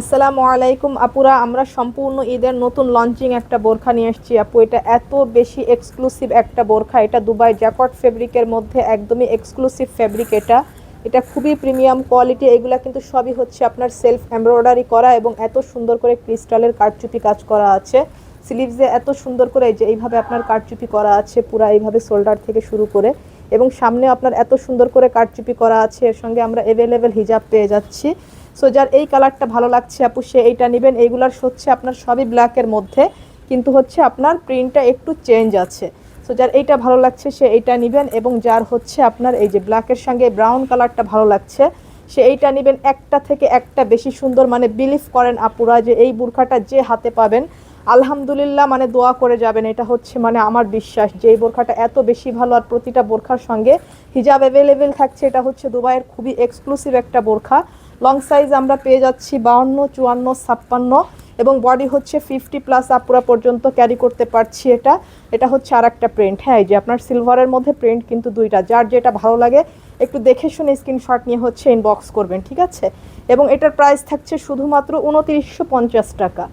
আসসালামু আলাইকুম, আপুরা। আমরা সম্পূর্ণ ঈদের নতুন লঞ্চিং একটা বোরখা নিয়ে এসেছি, আপু। এটা এত বেশি এক্সক্লুসিভ একটা বোরখা। এটা দুবাই জ্যাকট ফেব্রিকের মধ্যে একদমই এক্সক্লুসিভ ফেব্রিক এটা। এটা খুবই প্রিমিয়াম কোয়ালিটি এগুলা কিন্তু সবই হচ্ছে আপনার সেলফ এমব্রয়ডারি করা এবং এত সুন্দর করে ক্রিস্টালের কারচুপি কাজ করা আছে। স্লিভসে এত সুন্দর করে যে এইভাবে আপনার কারচুপি করা আছে, পুরা এইভাবে শোল্ডার থেকে শুরু করে। এবং সামনে আপনার এত সুন্দর করে কারচুপি করা আছে, এর সঙ্গে আমরা অ্যাভেলেবেল হিজাব পেয়ে যাচ্ছি। সো যার এই কালারটা ভালো লাগছে আপু, সে এইটা নেবেন। এইগুলার হচ্ছে আপনার সবই ব্ল্যাকের মধ্যে, কিন্তু হচ্ছে আপনার প্রিন্টটা একটু চেঞ্জ আছে। সো যার এইটা ভালো লাগছে, সে এইটা নেবেন এবং যার হচ্ছে আপনার এই যে ব্ল্যাকের সঙ্গে ব্রাউন কালারটা ভালো লাগছে, সে এইটা নেবেন। একটা থেকে একটা বেশি সুন্দর মানে বিলিভ করেন আপুরা যে এই বুরখাটা যে হাতে পাবেন, আলহামদুলিল্লাহ মানে দোয়া করে যাবেন। এটা হচ্ছে মানে আমার বিশ্বাস যে এই বোরখাটা এত বেশি ভালো আর প্রতিটা বোরখার সঙ্গে হিজাব অ্যাভেলেবেল থাকছে। এটা হচ্ছে দুবাইয়ের খুবই এক্সক্লুসিভ একটা বোরখা। লং সাইজ আমরা পেয়ে যাচ্ছি বাউন্ন, চুয়ান্ন, ছাপ্পান্ন এবং বডি হচ্ছে ফিফটি প্লাস আপুরা পর্যন্ত ক্যারি করতে পারছি এটা। এটা হচ্ছে আর একটা প্রিন্ট হ্যাঁ এই যে আপনার সিলভারের মধ্যে প্রিন্ট কিন্তু দুইটা। যার যেটা ভালো লাগে, একটু দেখে শুনে স্ক্রিনশট নিয়ে হচ্ছে ইনবক্স করবেন, ঠিক আছে? এবং এটার প্রাইস থাকছে শুধুমাত্র উনত্রিশশো পঞ্চাশ টাকা।